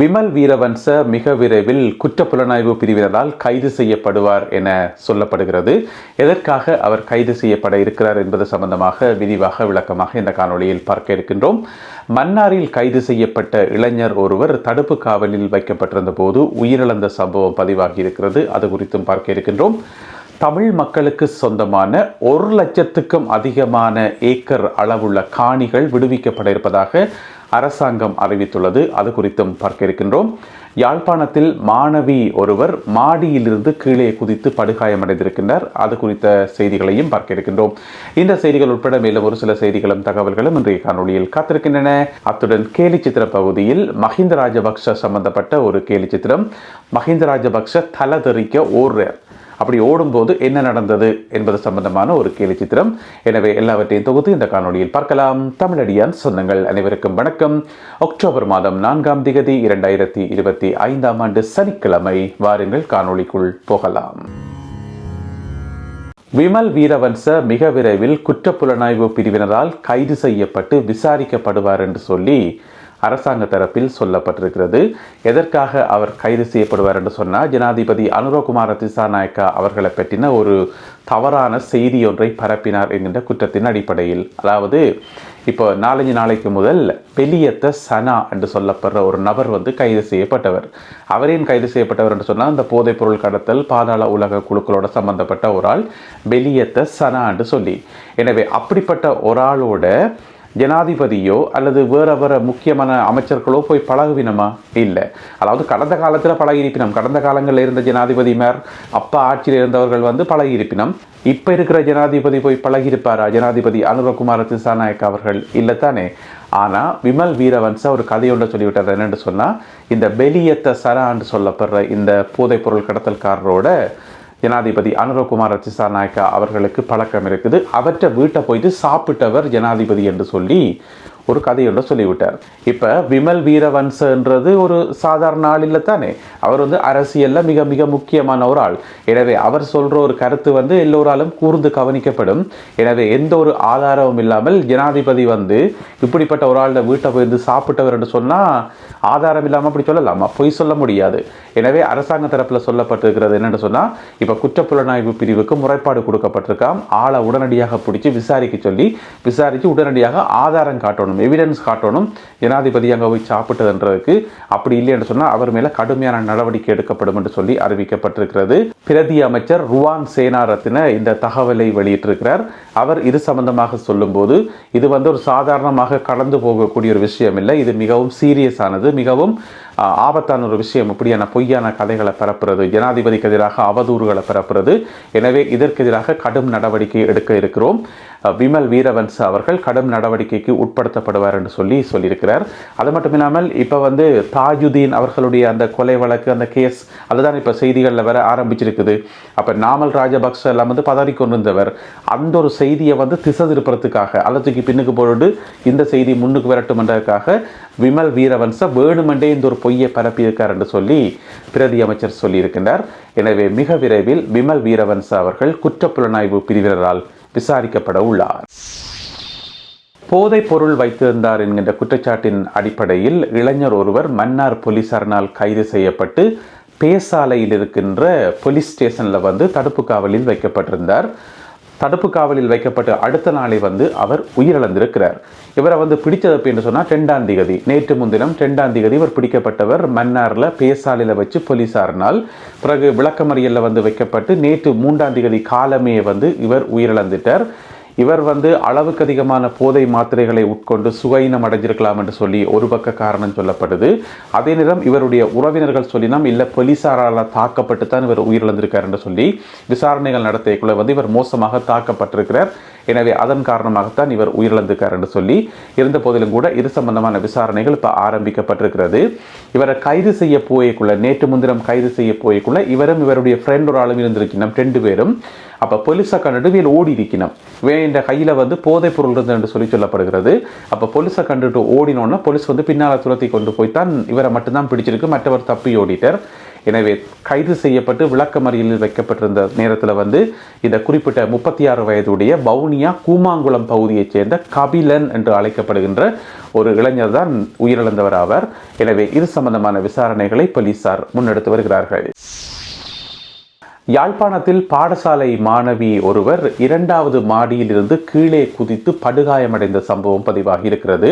விமல் வீரவன்ச மிக விரைவில் குற்றப்புலனாய்வு பிரிவினரால் கைது செய்யப்படுவார் என சொல்லப்படுகிறது. எதற்காக அவர் கைது செய்யப்பட இருக்கிறார் என்பது சம்பந்தமாக விரிவாக விளக்கமாக இந்த காணொளியில் பார்க்க இருக்கின்றோம். மன்னாரில் கைது செய்யப்பட்ட இளைஞர் ஒருவர் தடுப்பு காவலில் வைக்கப்பட்டிருந்த போது உயிரிழந்த சம்பவம் பதிவாகி இருக்கிறது. அது குறித்தும் பார்க்க இருக்கின்றோம். தமிழ் மக்களுக்கு சொந்தமான ஒரு லட்சத்துக்கும் அதிகமான ஏக்கர் அளவுள்ள காணிகள் விடுவிக்கப்பட இருப்பதாக அரசாங்கம் அறிவித்துள்ளது. அது குறித்தும் பார்க்க இருக்கின்றோம். யாழ்ப்பாணத்தில் மாணவி ஒருவர் மாடியிலிருந்து கீழே குதித்து படுகாயமடைந்திருக்கின்றார். அது குறித்த செய்திகளையும் பார்க்க இருக்கின்றோம். இந்த செய்திகள் உட்பட மேலும் ஒரு சில செய்திகளும் தகவல்களும் இன்றைய காணொலியில் காத்திருக்கின்றன. அத்துடன் கேலி சித்திர பகுதியில் மஹிந்த ராஜபக்ஷ சம்பந்தப்பட்ட ஒரு கேலி சித்திரம். மஹிந்த ராஜபக்ஷ தலதெறிக்க ஓர் அப்படி ஓடும்போது என்ன நடந்தது என்பது சம்பந்தமான ஒரு கேலி சித்திரம். எனவே எல்லாவற்றையும் தொகுத்து இந்த காணொளியில் பார்க்கலாம். தமிழடியான் சொந்தங்கள் அனைவருக்கும் வணக்கம். அக்டோபர் மாதம் நான்காம் திகதி இரண்டாயிரத்தி இருபத்தி ஐந்தாம் ஆண்டு சனிக்கிழமை வாருங்கள் காணொளிக்குள் போகலாம். விமல் வீரவன்ச மிக விரைவில் குற்றப்புலனாய்வு பிரிவினரால் கைது செய்யப்பட்டு விசாரிக்கப்படுவார் என்று சொல்லி அரசாங்க தரப்பில் சொல்லப்பட்டிருக்கிறது. எதற்காக அவர் கைது செய்யப்படுவார் என்று சொன்னால் ஜனாதிபதி அனுரகுமார திசாநாயக்கா அவர்களை பற்றின ஒரு தவறான செய்தி ஒன்றை பரப்பினார் என்கின்ற குற்றத்தின் அடிப்படையில். அதாவது இப்போ நாலஞ்சு நாளைக்கு முதல் பெலியத்த சனா என்று சொல்லப்படுற ஒரு நபர் வந்து கைது செய்யப்பட்டவர். அவரையும் கைது செய்யப்பட்டவர் என்று சொன்னால் அந்த போதைப் பொருள் கடத்தல் பாதாள உலக குழுக்களோட சம்பந்தப்பட்ட ஒரு ஆள் பெலியத்த சனா என்று சொல்லி. எனவே அப்படிப்பட்ட ஒரு ஆளோட ஜனாதிபதியோ அல்லது வேற வேற முக்கியமான அமைச்சர்களோ போய் பழகுவினமா இல்லை. அதாவது கடந்த காலத்தில் பழகியிருப்பினம். கடந்த காலங்களில் இருந்த ஜனாதிபதிமார் அப்பா ஆட்சியில் இருந்தவர்கள் வந்து பழகியிருப்பினம். இப்போ இருக்கிற ஜனாதிபதி போய் பழகியிருப்பாரா? ஜனாதிபதி அனுரகுமார திசாநாயக் அவர்கள்? இல்லைத்தானே. ஆனால் விமல் வீரவன்ச ஒரு கதையொன்றை சொல்லிவிட்டார். என்னென்னு சொன்னால் இந்த பெலியத்தை சரான்னு சொல்லப்படுற இந்த போதைப்பொருள் கடத்தல்காரரோட ஜனாதிபதி அனுரகுமார் நாயக்கா அவர்களுக்கு பழக்கம் இருக்குது. அவற்றை வீட்டை போயிட்டு சாப்பிட்டவர் ஜனாதிபதி என்று சொல்லி ஒரு கதையொன்று சொல்லிவிட்டார். இப்போ விமல் வீரவன்சன்றது ஒரு சாதாரண ஆள் இல்லை தானே அவர் வந்து அரசியலில் மிக மிக முக்கியமான ஒரு ஆள். எனவே அவர் சொல்கிற ஒரு கருத்து வந்து எல்லோராலும் கூர்ந்து கவனிக்கப்படும். எனவே எந்த ஒரு ஆதாரமும் இல்லாமல் ஜனாதிபதி வந்து இப்படிப்பட்ட ஒரு ஆளோட வீட்டை போயிருந்து சாப்பிட்டவர் என்று சொன்னால் ஆதாரம் இல்லாமல் அப்படி சொல்லலாமா? பொய் சொல்ல முடியாது. எனவே அரசாங்க தரப்பில் சொல்லப்பட்டிருக்கிறது என்னென்னு சொன்னால் இப்போ குற்றப்புலனாய்வு பிரிவுக்கு முறைப்பாடு கொடுக்கப்பட்டிருக்காம். ஆளை உடனடியாக பிடிச்சி விசாரிக்க சொல்லி விசாரித்து உடனடியாக ஆதாரம் காட்டணும். எவிடன்ஸ் காட்டணும் ஜனாதிபதி அங்கே போய் சாப்பிட்டதுன்றதுக்கு அப்படி இல்லை என்று சொன்னால் அவர் மேலே கடுமையான நடவடிக்கை எடுக்கப்படும் என்று சொல்லி அறிவிக்கப்பட்டிருக்கிறது. பிரதி அமைச்சர் ருவான் சேனாரத்தின இந்த தகவலை வெளியிட்டிருக்கிறார். அவர் இது சம்பந்தமாக சொல்லும்போது இது வந்து ஒரு சாதாரணமாக கடந்து போகக்கூடிய ஒரு விஷயம் இல்லை இது மிகவும் சீரியஸானது மிகவும் ஆபத்தான ஒரு விஷயம் இப்படியான பொய்யான கதைகளை பரப்புறது ஜனாதிபதிக்கு எதிராக அவதூறுகளை பரப்புறது. எனவே இதற்கு எதிராக கடும் நடவடிக்கை எடுக்க இருக்கிறோம். விமல் வீரவன்ஸ் அவர்கள் கடும் நடவடிக்கைக்கு உட்படுத்தப்படுவார் என்று சொல்லி சொல்லியிருக்கிறார். அது மட்டும் இல்லாமல் இப்போ வந்து தாஜுதீன் அவர்களுடைய அந்த கொலை வழக்கு அந்த கேஸ் அதுதான் இப்போ செய்திகளில் வர ஆரம்பிச்சிருக்குது. அப்போ நாமல் ராஜபக்ச எல்லாம் வந்து பதறி கொண்டிருந்தவர். அந்த ஒரு செய்தியை வந்து திசை திருப்புறதுக்காக அல்லத்துக்கு பின்னுக்கு போட்டு இந்த செய்தி முன்னுக்கு வரட்டும் என்றதுக்காக விமல் வீரவன்ச வேணுமென்றே இந்த ஒரு பொய்யை பரப்பியிருக்கார் என்று சொல்லி பிரதி அமைச்சர் சொல்லியிருக்கின்றார். எனவே மிக விரைவில் விமல் வீரவன்ச அவர்கள் குற்றப்புலனாய்வு பிரிவினரால் விசாரிக்கப்பட உள்ளார். போதைப் பொருள் வைத்திருந்தார் என்கின்ற குற்றச்சாட்டின் அடிப்படையில் இளைஞர் ஒருவர் மன்னார் போலீசாரினால் கைது செய்யப்பட்டு பேசாலையில் இருக்கின்ற போலீஸ் ஸ்டேஷனில் வந்து தடுப்பு காவலில் வைக்கப்பட்டிருந்தார். தடுப்பு காவலில் வைக்கப்பட்ட அடுத்த நாளை வந்து அவர் உயிரிழந்திருக்கிறார். இவரை வந்து பிடிச்சது என்று சொன்னால் ரெண்டாம் திகதி. நேற்று முன்தினம் ரெண்டாம் திகதி இவர் பிடிக்கப்பட்டவர் மன்னாரில் பேசாலையில் வச்சு போலீஸாரினால் பிறகு விளக்கமறியலில் வந்து வைக்கப்பட்டு நேற்று மூன்றாம் திகதி காலமே வந்து இவர் உயிரிழந்துட்டார். இவர் வந்து அளவுக்கு அதிகமான போதை மாத்திரைகளை உட்கொண்டு சுகையினம் அடைஞ்சிருக்கலாம் என்று சொல்லி ஒரு பக்க காரணம் சொல்லப்படுது. அதே நேரம் இவருடைய உறவினர்கள் சொல்லினோம் இல்லை போலீசாரால் தாக்கப்பட்டு தான் இவர் உயிரிழந்திருக்கார் என்று சொல்லி விசாரணைகள் நடத்தியக்குள்ள வந்து இவர் மோசமாக தாக்கப்பட்டிருக்கிறார். எனவே அதன் காரணமாகத்தான் இவர் உயிரிழந்திருக்கார் என்று சொல்லி இருந்த போதிலும் கூட இது சம்பந்தமான விசாரணைகள் இப்போ ஆரம்பிக்கப்பட்டிருக்கிறது. இவரை கைது செய்ய போயக்குள்ள நேற்று முன்தினம் கைது செய்ய போயக்குள்ள இவரும் இவருடைய ஃப்ரெண்ட் ஒரு ஆளும் இருந்திருக்கணும் ரெண்டு பேரும். அப்போ போலீஸை கண்டுட்டு ஓடி இருக்கணும் வேண்ட இந்த கையில் வந்து போதைப் பொருள் இருந்தது என்று சொல்லி சொல்லப்படுகிறது. அப்போ போலீஸை கண்டுட்டு ஓடினோன்னா போலீஸ் வந்து பின்னால் துரத்தி கொண்டு போய் தான் இவரை மட்டும்தான் பிடிச்சிருக்கு மற்றவர் தப்பி ஓடிட்டார். எனவே கைது செய்யப்பட்டு விளக்கமறியலில் வைக்கப்பட்டிருந்த நேரத்தில் வந்து இந்த குறிப்பிட்ட முப்பத்தி ஆறு வயதுடைய பவுனியா கூமாங்குளம் பகுதியைச் சேர்ந்த கபிலன் என்று அழைக்கப்படுகின்ற ஒரு இளைஞர் தான் உயிரிழந்தவர் ஆவார். எனவே இது சம்பந்தமான விசாரணைகளை போலீசார் முன்னெடுத்து வருகிறார்கள். யாழ்ப்பாணத்தில் பாடசாலை மாணவி ஒருவர் இரண்டாவது மாடியிலிருந்து கீழே குதித்து படுகாயமடைந்த சம்பவம் பதிவாகி இருக்கிறது.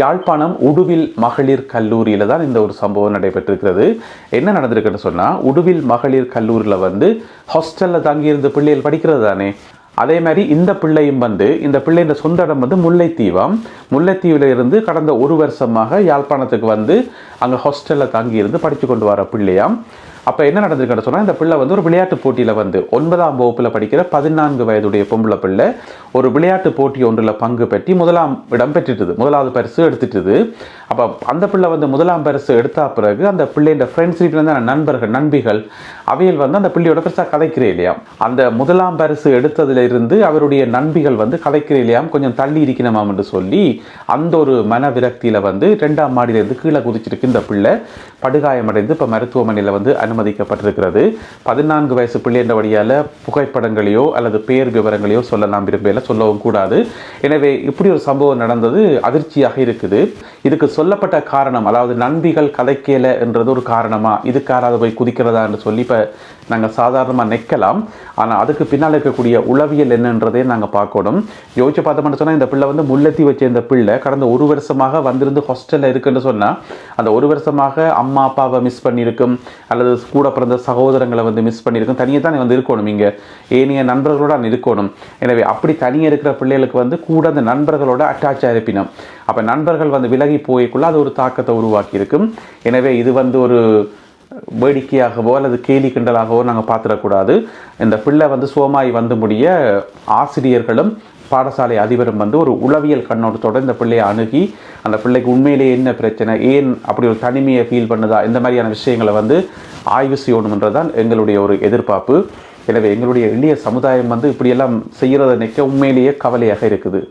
யாழ்ப்பாணம் உடுவில் மகளிர் கல்லூரியில் தான் இந்த ஒரு சம்பவம் நடைபெற்றிருக்கிறது. என்ன நடந்திருக்குன்னு சொன்னால் உடுவில் மகளிர் கல்லூரியில் வந்து ஹாஸ்டலில் தங்கியிருந்த பிள்ளைகள் படிக்கிறது தானே. அதே மாதிரி இந்த பிள்ளையும் வந்து இந்த பிள்ளையின் சொந்த இடம் வந்து முல்லைத்தீவம். முல்லைத்தீவில் இருந்து கடந்த ஒரு வருஷமாக யாழ்ப்பாணத்துக்கு வந்து அங்கே ஹாஸ்டலில் தங்கியிருந்து படித்து கொண்டு வர பிள்ளையாம். அப்போ என்ன நடந்திருக்குன்னு சொன்னால் இந்த பிள்ளை வந்து ஒரு விளையாட்டு போட்டியில் வந்து ஒன்பதாம் வகுப்பில் படிக்கிற பதினான்கு வயதுடைய பொம்பளை பிள்ளை ஒரு விளையாட்டு போட்டி ஒன்றில் பங்கு பெற்றி முதலாம் இடம் பெற்றுட்டுது. முதலாவது பரிசு எடுத்துட்டுது. அப்போ அந்த பிள்ளை வந்து முதலாம் பரிசு எடுத்த பிறகு அந்த பிள்ளையோட ஃப்ரெண்ட்ஸ் வீட்டில் நண்பர்கள் நண்பிகள் அவையில் வந்து அந்த பிள்ளையோட பெருசாக கதைக்கிறே இல்லையா? அந்த முதலாம் பரிசு எடுத்ததுலேருந்து அவருடைய நண்பிகள் வந்து கதைக்கிறே இல்லையாம் கொஞ்சம் தள்ளி இருக்கணுமாம் என்று சொல்லி அந்த ஒரு மன விரக்தியில் வந்து ரெண்டாம் மாடியிலேருந்து கீழே குதிச்சிருக்கு இந்த பிள்ளை படுகாயமடைந்து இப்போ மருத்துவமனையில் வந்து அனுமதிக்கப்பட்டிருக்கிறது. பதினான்கு வயசு பிள்ளைன்ற வழியால் புகைப்படங்களையோ அல்லது பேர் விவரங்களையோ சொல்லலாம் விரும்பல சொல்லவும் கூடாது. எனவே இப்படி ஒரு சம்பவம் நடந்தது அதிர்ச்சியாக இருக்குது. இதுக்கு சொல்லப்பட்ட காரணம் அதாவது நண்பிகள் கதைக்கல என்றது ஒரு காரணமா? இதுக்காராவது போய் குதிக்கிறதா என்று சொல்லி இப்போ நாங்கள் சாதாரணமாக நிற்கலாம். ஆனால் அதுக்கு பின்னால் இருக்கக்கூடிய உளவியல் என்னன்றதே நாங்கள் பார்க்கணும். யோசிச்சு பார்த்தோம்னு சொன்னால் இந்த பிள்ளை வந்து முல்லத்தி வச்ச இந்த பிள்ளை. கடந்த ஒரு வருஷமாக வந்திருந்து ஹாஸ்டலில் இருக்குன்னு சொன்னால் அந்த ஒரு வருஷமாக அம்மா அப்பாவை மிஸ் பண்ணியிருக்கும். அல்லது கூட பிறந்த சகோதரங்களை வந்து மிஸ் பண்ணியிருக்கும். தனியாக தான் வந்து இருக்கணும் இங்கே. ஏனைய நண்பர்களோட இருக்கணும். எனவே அப்படி தனியாக இருக்கிற பிள்ளைகளுக்கு வந்து கூட அந்த நண்பர்களோட அட்டாச் ஆயிருப்பினும் அப்போ நண்பர்கள் வந்து விலகி போய்க்குள்ள அது ஒரு தாக்கத்தை உருவாக்கி இருக்கும் எனவே இது வந்து ஒரு வேடிக்கையாகவோ அல்லது கேலி கிண்டலாகவோ நாங்கள் பார்த்துடக்கூடாது. இந்த பிள்ளை வந்து சோமாய் வந்து முடிய ஆசிரியர்களும் பாடசாலை அதிபரும் வந்து ஒரு உளவியல் கண்ணோட்டத்தோடு இந்த பிள்ளையை அணுகி அந்த பிள்ளைக்கு உண்மையிலேயே என்ன பிரச்சனை ஏன் அப்படி ஒரு தனிமையை ஃபீல் பண்ணுதா இந்த மாதிரியான விஷயங்களை வந்து ஆய்வு செய்யணுன்றதான் எங்களுடைய ஒரு எதிர்பார்ப்பு. எனவே எங்களுடைய எளிய சமுதாயம் வந்து இப்படியெல்லாம் செய்கிறத நிற்க உண்மையிலேயே கவலையாக இருக்குது.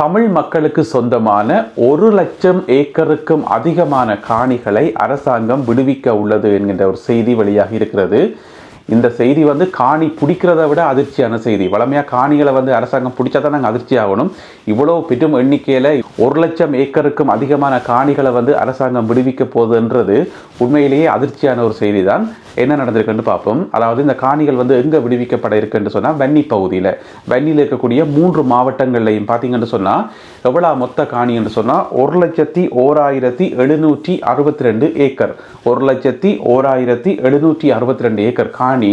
தமிழ் மக்களுக்கு சொந்தமான ஒரு லட்சம் ஏக்கருக்கும் அதிகமான காணிகளை அரசாங்கம் விடுவிக்க உள்ளது என்கின்ற ஒரு செய்தி வழியாக இருக்கிறது. இந்த செய்தி வந்து காணி பிடிக்கிறத விட அதிர்ச்சியான செய்தி. வளமையாக காணிகளை வந்து அரசாங்கம் பிடிச்சா தான் நாங்கள் அதிர்ச்சி ஆகணும். இவ்வளோ பெரும் எண்ணிக்கையில் ஒரு லட்சம் ஏக்கருக்கும் அதிகமான காணிகளை வந்து அரசாங்கம் விடுவிக்க போகுதுன்றது உண்மையிலேயே அதிர்ச்சியான ஒரு செய்தி தான் என்ன நடந்திருக்குன்னு பார்ப்போம். அதாவது இந்த காணிகள் வந்து எங்கே விடுவிக்கப்பட இருக்குன்னு சொன்னால் வன்னி பகுதியில். வன்னியில் இருக்கக்கூடிய மூன்று மாவட்டங்கள்லையும் பார்த்தீங்கன்னு சொன்னால் எவ்வளோ மொத்த காணி என்று சொன்னால் ஒரு லட்சத்தி ஓராயிரத்தி எழுநூற்றி அறுபத்தி ரெண்டு ஏக்கர். ஒரு லட்சத்தி ஓராயிரத்தி எழுநூற்றி அறுபத்தி ரெண்டு ஏக்கர் காணி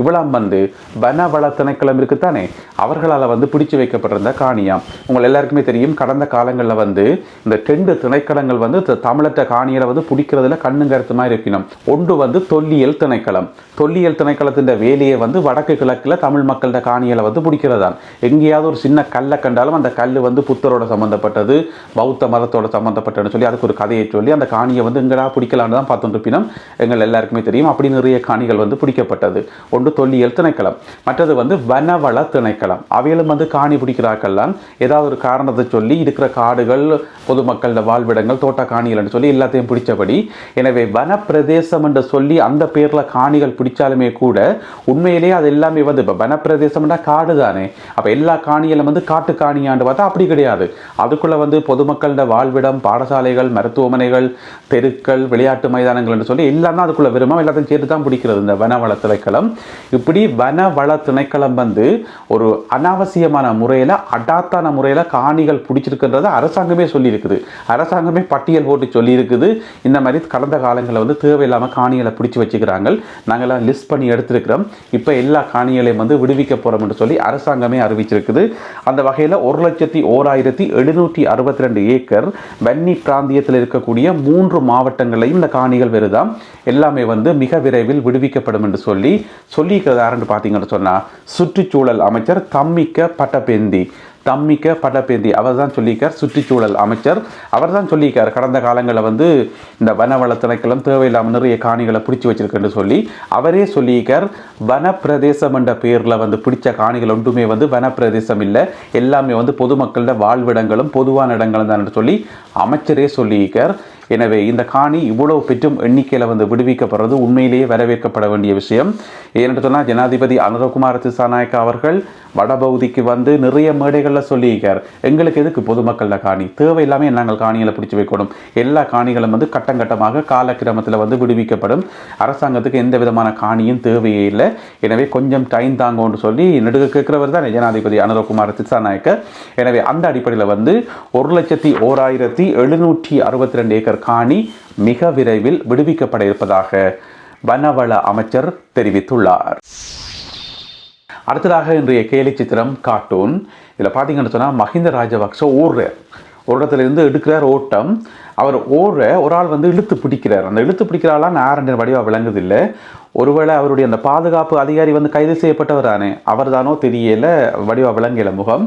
இவ்வளாம் வந்து வனவள திணைக்களம் இருக்குத்தானே அவர்களால் வந்து பிடிச்சு வைக்கப்பட்டிருந்த காணியாம். உங்கள் எல்லாருக்குமே தெரியும் கடந்த காலங்களில் வந்து இந்த ரெண்டு திணைக்களங்கள் வந்து தமிழற்ற காணியில் வந்து பிடிக்கிறதுல கண்ணும் கருத்துமா இருக்கணும் ஒன்று வந்து தொல்லியல் திணைக்களம் தொல்லியல் திணைக்களத்தின் வேலையை வந்து வடக்கு கிழக்கில் தமிழ் மக்கள்கிட்ட காணியில் வந்து பிடிக்கிறதான் எங்கேயாவது ஒரு சின்ன கல்லை கண்டாலும் அந்த கல் வந்து புத்தரோட சம்மந்தப்பட்டது பௌத்த மதத்தோட சம்மந்தப்பட்டதுன்னு சொல்லி அதுக்கு ஒரு கதையை சொல்லி அந்த காணியை வந்து எங்கடா பிடிக்கலான்னு தான் பார்த்துட்டு இருப்பினும் எங்கள் எல்லாருக்குமே தெரியும் அப்படி நிறைய காணிகள் வந்து பிடிக்கப்பட்டது. கொண்டு தொல்லியல் திணைக்களம். மற்றது வந்து வனவள திணைக்களம். அவையிலும் வந்து காணி பிடிக்கிறாக்கள்லாம் ஏதாவது ஒரு காரணத்தை சொல்லி இருக்கிற காடுகள் பொதுமக்களோட வாழ்விடங்கள் தோட்ட காணிகள்னு சொல்லி எல்லாத்தையும் பிடிச்சபடி. எனவே வனப்பிரதேசம் என்று சொல்லி அந்த பேரில் காணிகள் பிடிச்சாலுமே கூட உண்மையிலேயே அது எல்லாமே வந்து இப்போ வனப்பிரதேசம்னா காடு தானே. அப்போ எல்லா காணிகளும் வந்து காட்டு காணியாண்டு பார்த்தா அப்படி கிடையாது. அதுக்குள்ளே வந்து பொதுமக்களோட வாழ்விடம் பாடசாலைகள் மருத்துவமனைகள் தெருக்கள் விளையாட்டு மைதானங்கள்னு சொல்லி எல்லாம் தான் அதுக்குள்ளே விரும்பம். எல்லாத்தையும் சேர்த்து தான் பிடிக்கிறது இந்த வனவள திணைக்களம். இப்படி வனவள திணைக்களம் வந்து ஒரு அனாவசியமான முறையில் அடாத்தான முறையில் காணிகள் பிடிச்சிருக்குன்றத அரசாங்கமே சொல்லியிருக்குது. அரசாங்கமே பட்டியல் போட்டு சொல்லியிருக்குது. இந்த மாதிரி கடந்த காலங்களில் வந்து தேவையில்லாமல் காணிகளை பிடிச்சி வச்சுக்கிறாங்க நாங்கள்லாம் லிஸ்ட் பண்ணி எடுத்திருக்கிறோம். இப்போ எல்லா காணிகளையும் வந்து விடுவிக்க போகிறோம் என்று சொல்லி அரசாங்கமே அறிவிச்சிருக்குது. அந்த வகையில் ஒரு லட்சத்தி ஓராயிரத்தி எழுநூற்றி அறுபத்தி ரெண்டு ஏக்கர் வன்னி பிராந்தியத்தில் இருக்கக்கூடிய மூன்று மாவட்டங்களையும் இந்த காணிகள் வருதாம் எல்லாமே வந்து மிக விரைவில் விடுவிக்கப்படும் என்று சொல்லி சொல்லியிருக்கிறது யாருன்னு பார்த்தீங்கன்னு சொன்னால் சுற்றுச்சூழல் அமைச்சர் தம்மிக்க பட்டபேந்தி தம்மிக்க பட்டபேந்தி அவர் தான் சொல்லியிருக்கார் சுற்றுச்சூழல் அமைச்சர். அவர் தான் சொல்லியிருக்கார் கடந்த காலங்களில் வந்து இந்த வனவள திணைக்களம் தேவையில்லாமல் நிறைய காணிகளை பிடிச்சி வச்சிருக்குன்னு சொல்லி. அவரே சொல்லியிருக்கார் வனப்பிரதேசம் என்ற பேரில் வந்து பிடிச்ச காணிகள் ஒன்றுமே வந்து வனப்பிரதேசம் இல்லை. எல்லாமே வந்து பொதுமக்களோட வாழ்விடங்களும் பொதுவான இடங்களும் தான் சொல்லி அமைச்சரே சொல்லியிருக்கார். எனவே இந்த காணி இவ்வளவு பெற்றும் எண்ணிக்கையில் வந்து விடுவிக்கப்படுறது உண்மையிலேயே வரவேற்கப்பட வேண்டிய விஷயம். ஏனென்று சொன்னால் ஜனாதிபதி அனுரகுமார் திசாநாயக்கா அவர்கள் வடபகுதிக்கு வந்து நிறைய மேடைகளில் சொல்லியிருக்கார். எங்களுக்கு எதுக்கு பொதுமக்களில் காணி? தேவை நாங்கள் காணிகளை பிடிச்சி வைக்கணும். எல்லா காணிகளும் வந்து கட்டம் கட்டமாக காலக்கிரமத்தில் வந்து விடுவிக்கப்படும். அரசாங்கத்துக்கு எந்த விதமான காணியும் தேவையே இல்லை. எனவே கொஞ்சம் டைம் தாங்கன்னு சொல்லி நெடுக கேட்கிறவர் தான் ஜனாதிபதி அனுரகுமார் திசாநாயக்கர் எனவே அந்த அடிப்படையில் வந்து ஒரு லட்சத்தி ஓராயிரத்தி எழுநூற்றி அறுபத்தி ரெண்டு ஏக்கர் காணி மிக விரைவில் விடுவிக்கப்பட இருப்பதாக வனவள அமைச்சர் தெரிவித்துள்ளார். அடுத்ததாக இன்றைய கேலி சித்திரம் கார்ட்டூன். இதில் பார்த்தீங்கன்னு சொன்னால் மஹிந்த ராஜபக்ச ஓடுறார். ஒரு இடத்துலேருந்து எடுக்கிறார் ஓட்டம். அவர் ஓடுற ஒரு ஆள் வந்து இழுத்து பிடிக்கிறார். அந்த இழுத்து பிடிக்கிறாலாம் ஆரண்ட வடிவாக விளங்குதில்லை. ஒருவேளை அவருடைய அந்த பாதுகாப்பு அதிகாரி வந்து கைது செய்யப்பட்டவர் தானே அவர் தானோ தெரியல வடிவா விளங்கல முகம்.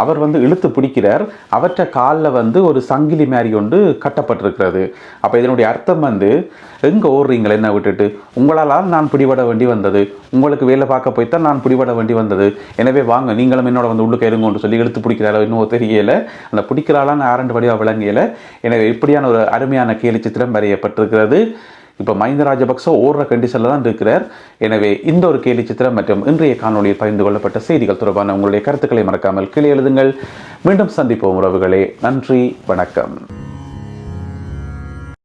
அவர் வந்து இழுத்து பிடிக்கிறார். அவற்றை காலில் வந்து ஒரு சங்கிலி மாதிரி கொண்டு கட்டப்பட்டிருக்கிறது. அப்போ இதனுடைய அர்த்தம் வந்து எங்கே ஓடுறீங்களே என்ன விட்டுட்டு? உங்களால் நான் பிடிபட வேண்டி வந்தது. உங்களுக்கு வேலை பார்க்க போய்த்தான் நான் பிடிபட வேண்டி வந்தது. எனவே வாங்க நீங்களும் என்னோட வந்து உள்ளுக்கு இருங்கன்னு சொல்லி இழுத்து பிடிக்கிறாரோ இன்னும் தெரியலை. அந்த பிடிக்கிறாளான்னு ஆரண்டு வடிவா விளங்கலை. எனவே இப்படியான ஒரு அருமையான கேலி சித்திரம் வரையப்பட்டிருக்கிறது. இப்போ மஹிந்த ராஜபக்ச ஓடுற கண்டிஷனில் தான் இருக்கிறார். எனவே இந்த ஒரு கேலி சித்திரம் மற்றும் இன்றைய காணொலியில் பகிர்ந்து கொள்ளப்பட்ட செய்திகள் தொடர்பான உங்களுடைய கருத்துக்களை மறக்காமல் கீழே எழுதுங்கள். மீண்டும் சந்திப்போம் உறவுகளே. நன்றி வணக்கம்.